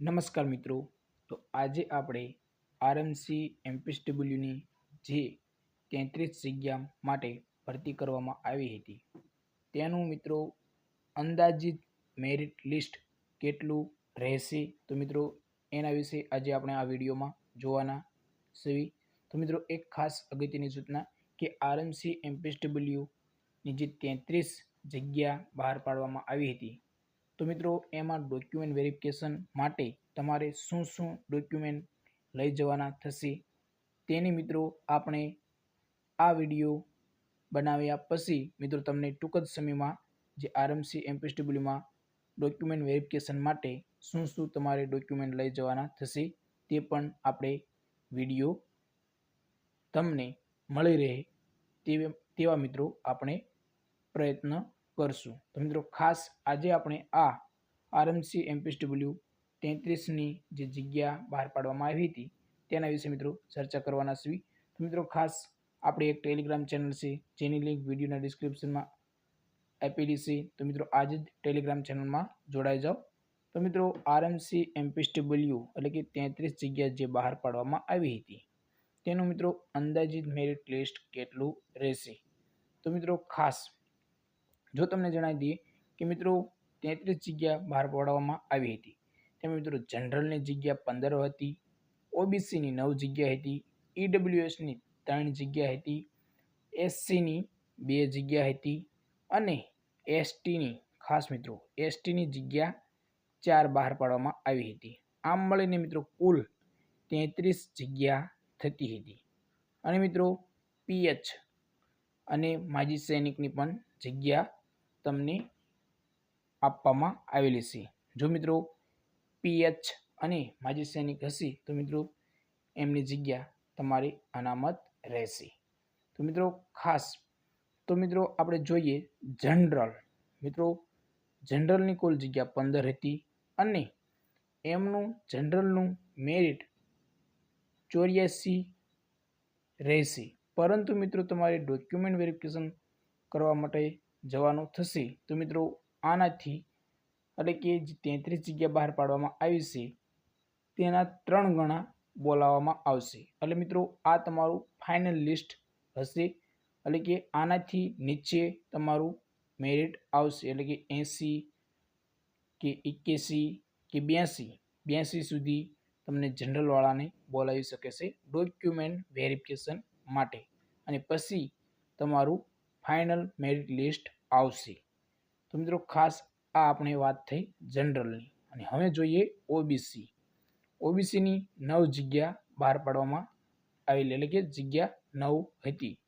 નમસ્કાર મિત્રો. તો આજે આપણે આરએમસી એમપીએસડબલ્યુની જે તેત્રીસ જગ્યા માટે ભરતી કરવામાં આવી હતી, તેનું મિત્રો અંદાજિત મેરિટ લિસ્ટ કેટલું રહેશે? તો મિત્રો, એના વિશે આજે આપણે આ વિડીયોમાં જોવાના છીએ. તો મિત્રો, એક ખાસ અગત્યની સૂચના કે આરએમસી એમપીએસડબલ્યુની જે તેત્રીસ જગ્યા બહાર પાડવામાં આવી હતી તો મિત્રો, એમાં ડોક્યુમેન્ટ વેરિફિકેશન માટે તમારે શું શું ડોક્યુમેન્ટ લઈ જવાના થશે તેની મિત્રો આપણે આ વીડિયો બનાવ્યા પછી મિત્રો તમને ટૂંક જ સમયમાં જે આરએમસી એમપીએસડબલ્યુમાં ડોક્યુમેન્ટ વેરિફિકેશન માટે શું શું તમારે ડોક્યુમેન્ટ લઈ જવાના થશે તે પણ આપણે વીડિયો તમને મળી રહે તેવા તેવા મિત્રો આપણે પ્રયત્ન કરશું. તો મિત્રો, ખાસ આજે આપણે આ આરએમસી એમપીએસડબલ્યુ તેત્રીસની જે જગ્યા બહાર પાડવામાં આવી હતી, તેના વિશે મિત્રો ચર્ચા કરવાના છીએ. તો મિત્રો, ખાસ આપણે એક ટેલિગ્રામ ચેનલ છે, જેની લિંક વિડીયોના ડિસ્ક્રિપ્શનમાં આપેલી છે. તો મિત્રો, આજે જ ટેલિગ્રામ ચેનલમાં જોડાઈ જાઓ. તો મિત્રો, આરએમસી એમપીએસડબલ્યુ એટલે કે તેત્રીસ જગ્યા જે બહાર પાડવામાં આવી હતી, તેનું મિત્રો અંદાજિત મેરિટ લિસ્ટ કેટલું રહેશે? તો મિત્રો, ખાસ જો તમને જણાવી દઈએ કે મિત્રો તેત્રીસ જગ્યા બહાર પાડવામાં આવી હતી. તેમાં મિત્રો જનરલની જગ્યા પંદર હતી, ઓબીસીની નવ જગ્યા હતી, ઈડબ્લ્યુએસની ત્રણ જગ્યા હતી, એસસીની બે જગ્યા હતી અને એસટીની ખાસ મિત્રો એસટીની જગ્યા ચાર બહાર પાડવામાં આવી હતી. આમ મળીને મિત્રો કુલ તેત્રીસ જગ્યા થતી હતી. અને મિત્રો પીએચ અને માજી સૈનિકની પણ જગ્યા તમને આપવામાં આવેલી છે. જો મિત્રો પીએચ અને માજી સૈનિક હશે, તો મિત્રો એમની જગ્યા તમારી અનામત રહેશે. તો મિત્રો ખાસ, તો મિત્રો આપણે જોઈએ જનરલ. મિત્રો, જનરલની કુલ જગ્યા પંદર હતી અને એમનું જનરલનું મેરિટ ચોર્યાસી રહેશે. પરંતુ મિત્રો તમારે ડોક્યુમેન્ટ વેરિફિકેશન કરવા માટે જવાનું થશે. તો મિત્રો, આનાથી એટલે કે જે તેત્રીસ જગ્યા બહાર પાડવામાં આવી છે, તેના ત્રણ ગણા બોલાવવામાં આવશે. એટલે મિત્રો, આ તમારું ફાઇનલ લિસ્ટ હશે. એટલે કે આનાથી નીચે તમારું મેરિટ આવશે. એટલે કે એંસી કે એક્યાસી કે બ્યાસી બ્યાસી સુધી તમને જનરલવાળાને બોલાવી શકે છે ડોક્યુમેન્ટ વેરિફિકેશન માટે. અને પછી તમારું ફાઇનલ મેરિટ લિસ્ટ આવશે. તો મિત્રો ખાસ આ આપણે વાત થઈ જનરલની. અને હવે જોઈએ ઓબીસી. ઓબીસીની નવ જગ્યા બહાર પાડવામાં આવેલી, એટલે કે જગ્યા નવ હતી.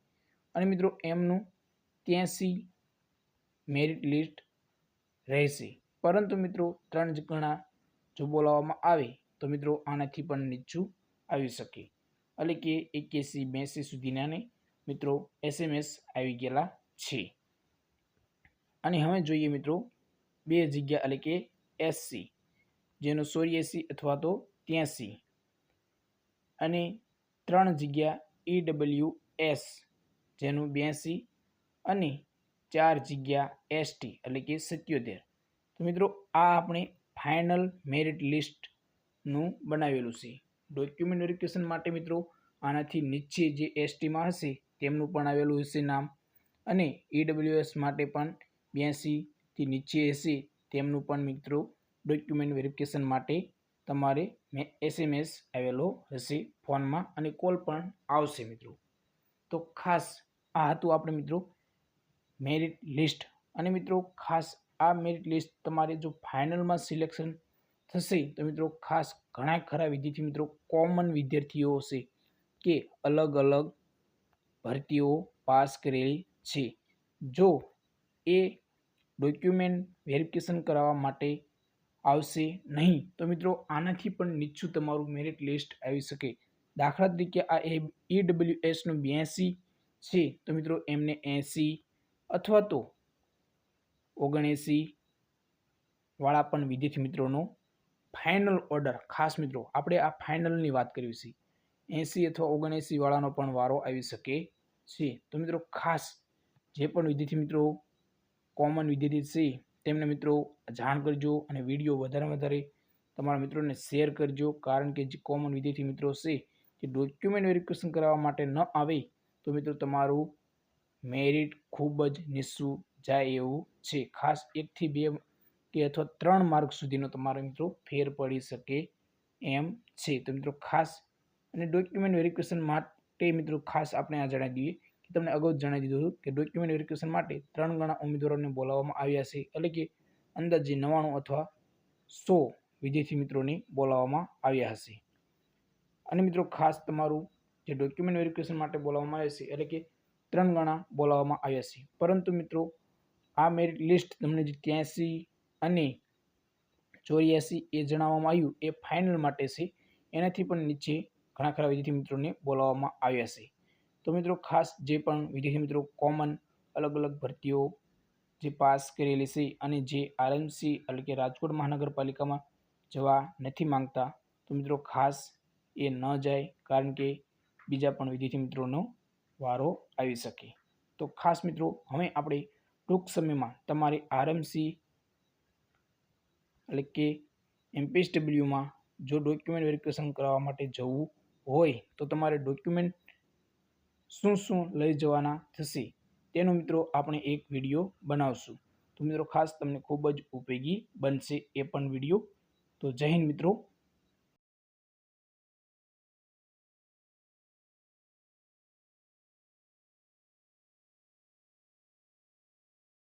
અને મિત્રો એમનું ત્યાંસી મેરિટ લિસ્ટ રહેશે. પરંતુ મિત્રો ત્રણ જ ગણા જો બોલાવવામાં આવે, તો મિત્રો આનાથી પણ નીચું આવી શકે. એટલે કે એક્યાસી બ્યાસી સુધીના મિત્રો, એસએમએસ આવી ગયેલા છે. અને હવે જોઈએ મિત્રો, બે જગ્યા એટલે કે એસસી, જેનું ચોર્યાસી અથવા તો ત્યાંસી. અને ત્રણ જગ્યા ઈડબલ્યુ એસ, જેનું બ્યાસી અને ચાર જગ્યા એસટી એટલે કે સત્યોતેર. તો મિત્રો, આ આપણે ફાઇનલ મેરિટ લિસ્ટનું બનાવેલું છે. ડોક્યુમેન્ટ વેરિફિકેશન માટે મિત્રો, આનાથી નીચે જે એસટીમાં હશે તેમનું પણ આવેલું હશે નામ. અને ઈડબ્લ્યુએસ માટે પણ બ્યાસીથી નીચે હશે તેમનું પણ મિત્રો ડોક્યુમેન્ટ વેરિફિકેશન માટે તમારે મેં એસએમએસ આવેલો હશે ફોનમાં અને કોલ પણ આવશે મિત્રો. તો ખાસ આ હતું આપણે મિત્રો મેરિટ લિસ્ટ અને મિત્રો ખાસ આ મેરિટ લિસ્ટ તમારે જો ફાઇનલમાં સિલેક્શન થશે તો મિત્રો ખાસ ઘણા ખરા વિદ્યાર્થી મિત્રો કોમન વિદ્યાર્થીઓ હશે કે અલગ અલગ ભરતીઓ પાસ કરેલી છે. જો એ ડોક્યુમેન્ટ વેરિફિકેશન કરાવવા માટે આવશે નહીં, તો મિત્રો આનાથી પણ નીચું તમારું મેરિટ લિસ્ટ આવી શકે. દાખલા તરીકે આ એ ઈડબ્લ્યુએસનું બ્યાસી છે, તો મિત્રો એમને એંસી અથવા તો ઓગણએંસી વાળા પણ વિદ્યાર્થી મિત્રોનો ફાઇનલ ઓર્ડર ખાસ મિત્રો, આપણે આ ફાઇનલની વાત કરવી છે. એંસી અથવા ઓગણએંસી વાળાનો પણ વારો આવી શકે છે. તો મિત્રો ખાસ જે પણ વિદ્યાર્થી મિત્રો કોમન વિદ્યાર્થી છે, તેમને મિત્રો જાણ કરજો અને વીડિયો વધારે વધારે તમારા મિત્રોને શેર કરજો. કારણ કે જે કોમન વિદ્યાર્થી મિત્રો છે જે ડોક્યુમેન્ટ વેરિફિકેશન કરાવવા માટે ન આવે તો મિત્રો તમારું મેરિટ ખૂબ જ નીચું જાય એવું છે. ખાસ એકથી બે કે અથવા ત્રણ માર્ક સુધીનો તમારો મિત્રો ફેર પડી શકે એમ છે. તો મિત્રો ખાસ અને ડોક્યુમેન્ટ વેરિફિકેશન માટે મિત્રો ખાસ આપણે આ જણાવી દઈએ કે તમને અગાઉ જણાવી દીધું હતું કે ડોક્યુમેન્ટ વેરિફિકેશન માટે ત્રણ ગણા ઉમેદવારોને બોલાવવામાં આવ્યા છે. એટલે કે અંદાજે નવ્વાણું અથવા સો વિદ્યાર્થી મિત્રોને બોલાવવામાં આવ્યા હશે. અને મિત્રો ખાસ તમારું જે ડોક્યુમેન્ટ વેરિફિકેશન માટે બોલાવવામાં આવ્યા છે, એટલે કે ત્રણ ગણા બોલાવવામાં આવ્યા છે. પરંતુ મિત્રો આ મેરિટ લિસ્ટ તમને જે ત્યાંસી અને ચોર્યાસી એ જણાવવામાં આવ્યું એ ફાઇનલ માટે છે. એનાથી પણ નીચે ઘણા ખરા વિદ્યાર્થી મિત્રોને બોલાવવામાં આવ્યા છે. તો મિત્રો ખાસ જે પણ વિદ્યાર્થી મિત્રો કોમન અલગ અલગ ભરતીઓ જે પાસ કરેલી છે અને જે આરએમસી એટલે કે રાજકોટ મહાનગરપાલિકામાં જવા નથી માંગતા, તો મિત્રો ખાસ એ ન જાય કારણ કે બીજા પણ વિદ્યાર્થી મિત્રોનો વારો આવી શકે. તો ખાસ મિત્રો હવે આપણે ટૂંક સમયમાં તમારે આરએમસી એટલે કે એમપીએસડબલ્યુમાં જો ડોક્યુમેન્ટ વેરિફિકેશન કરવા માટે જવું હોય તો તમારે ડોક્યુમેન્ટ શું શું લઈ જવાના થશે તેનો મિત્રો આપણે એક વીડિયો બનાવશું. તો મિત્રો ખાસ તમને ખૂબ જ ઉપયોગી બનશે એ પણ વીડિયો તો જય હિન્દ મિત્રો.